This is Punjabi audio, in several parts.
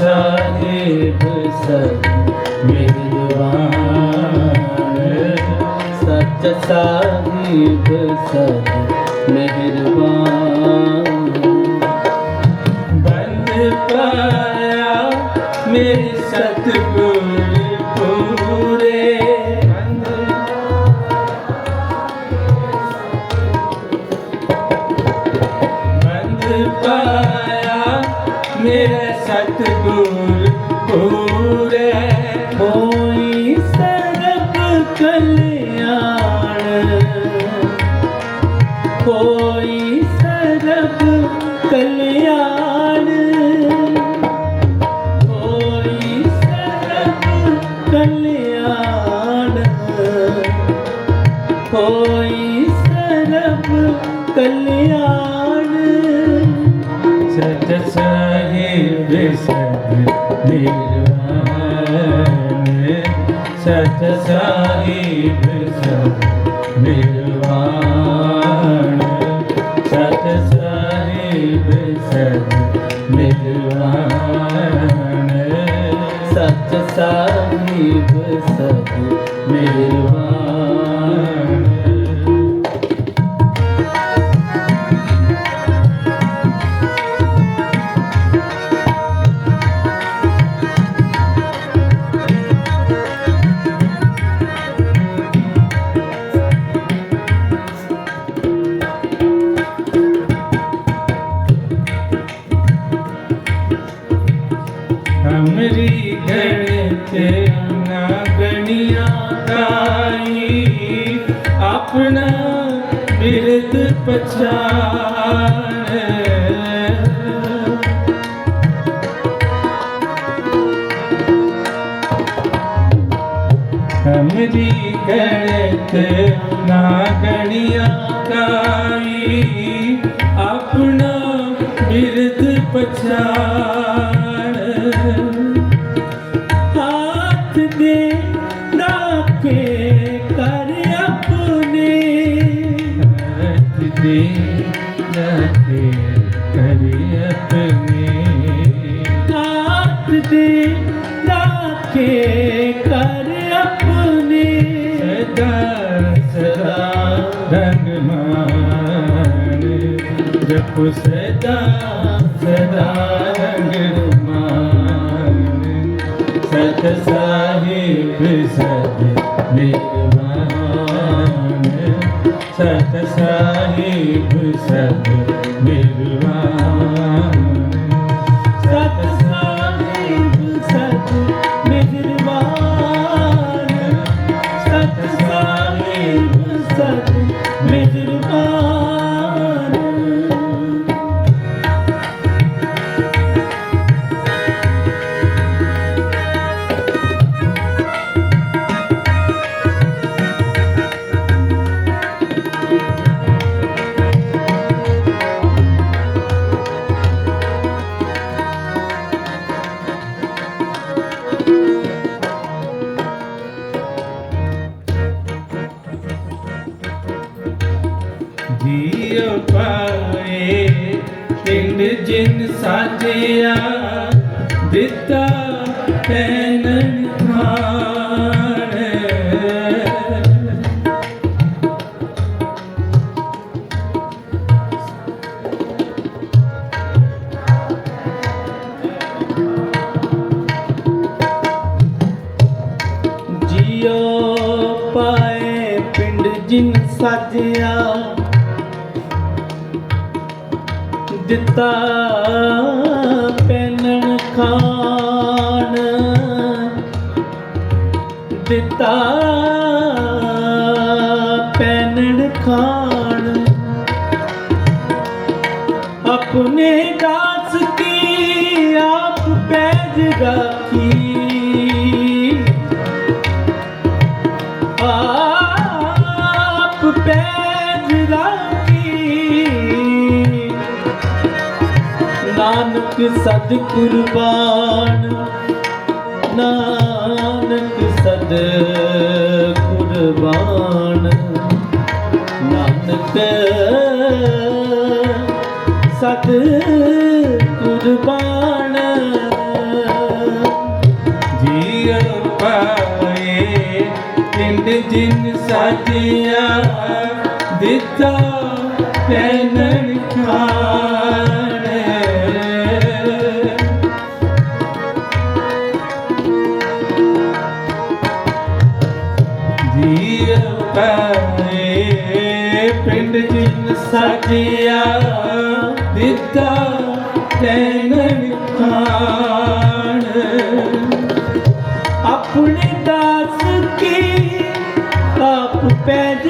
ਸਾਹਿਬ ਸਤ ਮਿਹਰਬਾਨ ਸੱਚ ਸਾਹਿਬ ਸਦ ਮਿਹਰਬਾਨ ਬੰਦ ਪਾਇਆ ਮੇਰੀ ਮੇਰੇ ਸਤਿਗੁਰ, ਪੂਰੇ ਕੋਈ ਸਰਬ ਕਲਿਆਣ। ਕੋਈ ਸਰਬ ਕਲਿਆਣ। ਕੋਈ ਸਰਬ ਕਲਿਆਣ। ਕੋਈ ਸਰਬ ਕਲਿਆਣ। ਸਤ ਸਾਹਿਬ ਸਤ ਮਿਲਵਾਨ ਸਤ ਸਾਹਿਬ ਸਤ ਮਿਲਵਾਨ ਸੱਚ ਸਾਹਿਬ ਸਦ ਮਿਹਰਬਾਨ ਹਮਰੀ ਗਣਤ ਨਾ ਗਣਿਆ ਤਾਈ। ਆਪਣਾ ਬਿਰਦ ਪਛਾਣ। ਹਮਰੀ ਗਣਤ ਨਾ ਗਣਿਆ ਕਾਈ ਆਪਣਾ ਬਿਰਦ ਪਛਾਣ। ਹਾਥ ਦੇ ਰਾਖੇ ਕਰ ਆਪਣੇ ਹੱਥ ਦੇ ਰੱਖੇ ਕਰੀ ਆਪਣੇ ਹਾਥ ਦੇ ਰਾਖੇ ਕਰ ਆਪਣੇ ਸਦਾ ਸਦਾ ਰੰਗ ਮਾਨ ਜਪ ਸਦਾ ਸਦਾ ਰੰਗ ਸਤ ਸਾਹਿਬ ਸਦ ਮਿਲਵਾਨ ਸਤ ਸਾਹਿਬ ਸਦ ਮਿਲਵਾਨ ਜੀਉ ਪਾਏ ਪਿੰਡ ਜਿਨ ਸਾਜਿਆ ਦਿੱਤਾ ਪੈਨਨ ਦਿੱਤਾ ਪੈਨਣ ਖਾਨ ਦਿੱਤਾ ਪੈਨਣ ਖਾਨ ਆਪਣੇ ਦਾਸ ਕੀ ਆਪ ਪੈਜ ਰੱਖੀ। ਨਾਨਕ ਸਦ ਕੁਰਬਾਨ ਨਾਨਕ ਸਦ ਕੁਰਬਾਨ ਨਾਨਕ ਸਦ ਕੁਰਬਾਨ ਜੀਉ ਪਾਏ, ਪਿੰਡ ਜਿੰਨ ਸਾਜਿਆ, ਦਿੱਤਾ ਪੈਨਣ ਖਾਣ ਜਿਨ ਸਾਜਿਆ ਦਿੱਤਾ ਪੈਨਣ ਖਾਣ ਆਪਣੇ ਦਾਸ ਕੀ ਆਪ ਪੈਜ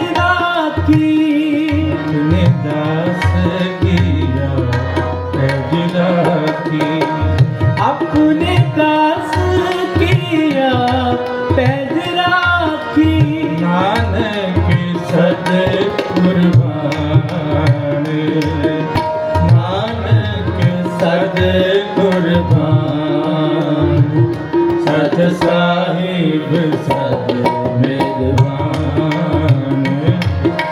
ਸਤ ਸਾਹਿਬ ਸਦ ਮਿਹਰਬਾਨ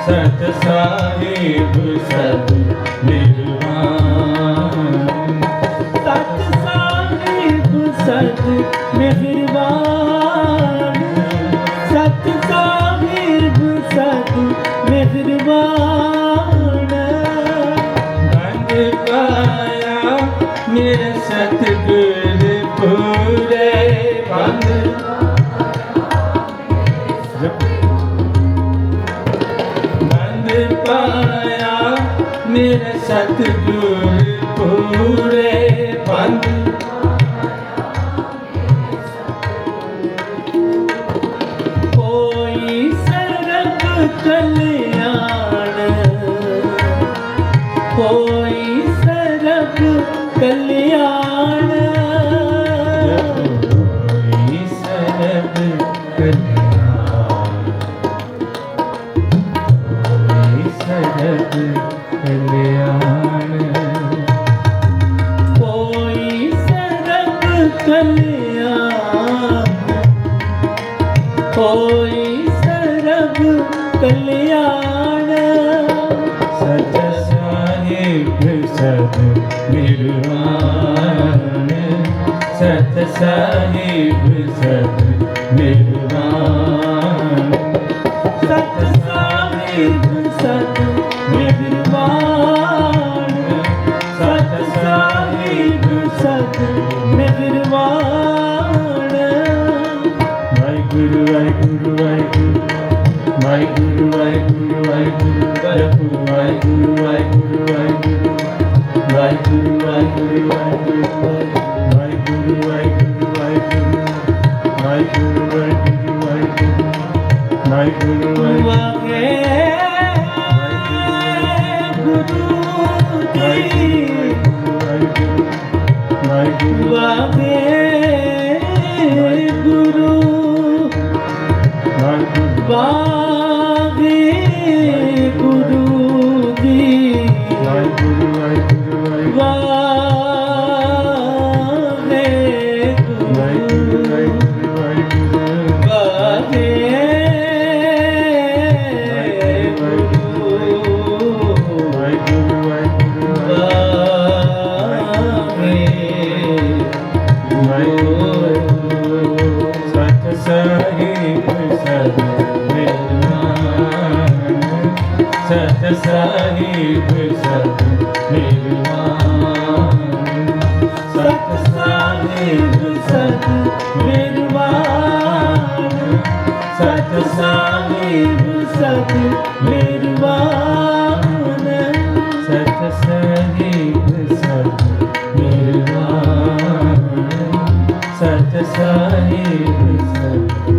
ਸਤ ਸਾਹਿਬ ਸਦ ਨਿਰਵਾਨ ਸਤ ਸਾਹਿਬ ਸਤ ਮਿਹਰਬਾਨ ਸਤ ਸਾਹਿਬ ਸਤ ਮਿਹਰਬਾਨ ਪਾਇਆ ਮੇਰੇ ਸਤਿਗੁਰ ਪੂਰੇ ਬੰਦ। ਕੋਈ ਸਰਬ ਕਲਿਆਣ ਕੋਈ ਸਰਬ ਕਲਿਆਣ। ਕਲਿਆਣ ਕੋਈ ਸਰਬ ਕਲਿਆਣ। ਸਤ ਸਾਹਿਬ ਸਦ ਮਿਲਵਾਨ ਸਤ ਸਾਹਿਬ ਸਦ ਮਿਲਵਾਨ ਸਤ ਸਾਹਿਬ Yeah. ਸਤ ਸਾਹਿਬ ਸਦ ਮਿਲਵਾਨ ਸਤ ਸਾਹਿਬ ਸਤ ਮਿਹਰਬਾਨ ਸਤ ਸਾਹਿਬ ਸਤ ਮਿਹਰਬਾਨ ਸਤ ਸਾਹਿਬ ਸਦ ਮਿਲਵਾਨ ਸਤ ਸਾਹਿਬ ਸਦ